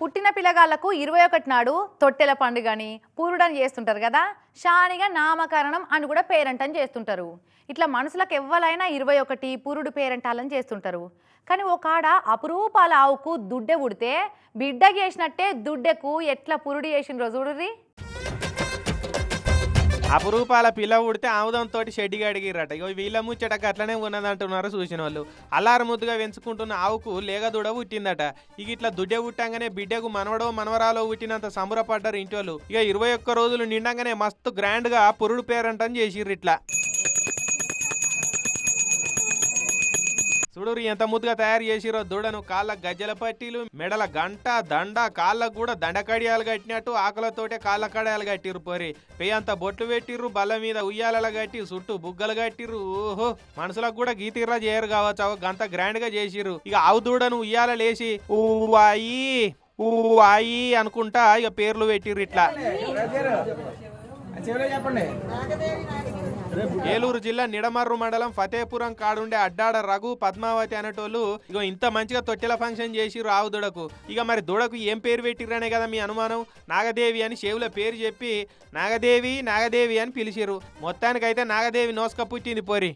పుట్టిన పిల్లగాళ్ళకు ఇరవై ఒకటి నాడు తొట్టెల పండుగని పూరుడని చేస్తుంటారు కదా షానిగా నామకరణం అని కూడా పేరంటని చేస్తుంటారు. ఇట్లా మనుషులకు ఎవ్వలైనా ఇరవై ఒకటి పురుడు పేరంటాలని చేస్తుంటారు. కానీ ఒక అపురూపాల ఆవుకు దుడ్డె ఉడితే బిడ్డ చేసినట్టే దుడ్డెకు ఎట్లా పురుడు చేసిన చూడుర్రి. అపురూపాల పిల్ల ఉడితే ఆముదంతో షెడ్డిగా అడిగిరట ఇగో వీళ్ళ ముచ్చటకు అట్లనే ఉన్నదంటున్నారు చూసిన వాళ్ళు అల్లారు ముద్దుగా పెంచుకుంటున్న ఆవుకు లేగదూడ పుట్టిందట. ఇక ఇట్లా దుడ్డే పుట్టంగానే బిడ్డకు మనవడో మనవరాలో పుట్టినంత సంబరపడ్డారు వాళ్ళు ఇక ఇరవై ఒక్క రోజులు నిండంగానే మస్తు గ్రాండ్గా పురుడు పేరంటని చేసిర్రు ఇట్లా. చూడురు ఎంత ముద్దుగా తయారు చేసిరో దూడను కాళ్ళ గజ్జల పట్టీలు మెడల గంట దండ కాళ్ళకు కూడా దండకడియాలు కట్టినట్టు ఆకలతోటే కాళ్ళ కడియాలు కట్టిర్రు పోరి. అంత బొట్లు పెట్టిర్రు బల్ల మీద ఉయ్యాలలు కట్టి చుట్టూ బుగ్గలు కట్టిర్రు. ఓహో మనుషులకు కూడా గీతిర్రా చేయరు కావచ్చు అవ గంత గ్రాండ్గా చేసిర్రు. ఇక ఆవు దూడను ఉయ్యాల లేచి ఊ ఆయి అనుకుంటా ఇక పేర్లు పెట్టిర్రు ఇట్లా. ఏలూరు జిల్లా నిడమర్రు మండలం ఫతేపురం కాడుండే అడ్డాడ రఘు పద్మావతి అనేటోళ్ళు ఇగో ఇంత మంచిగా తొట్టెల ఫంక్షన్ చేసిర్రు ఆవు దూడకు. ఇక మరి దూడకు ఏం పేరు పెట్టిరనే కదా మీ అనుమానం? నాగదేవి అని చెవుల పేరు చెప్పి నాగదేవి నాగదేవి అని పిలిచిర్రు. మొత్తానికైతే నాగదేవి నోసుక పుట్టింది పోరి.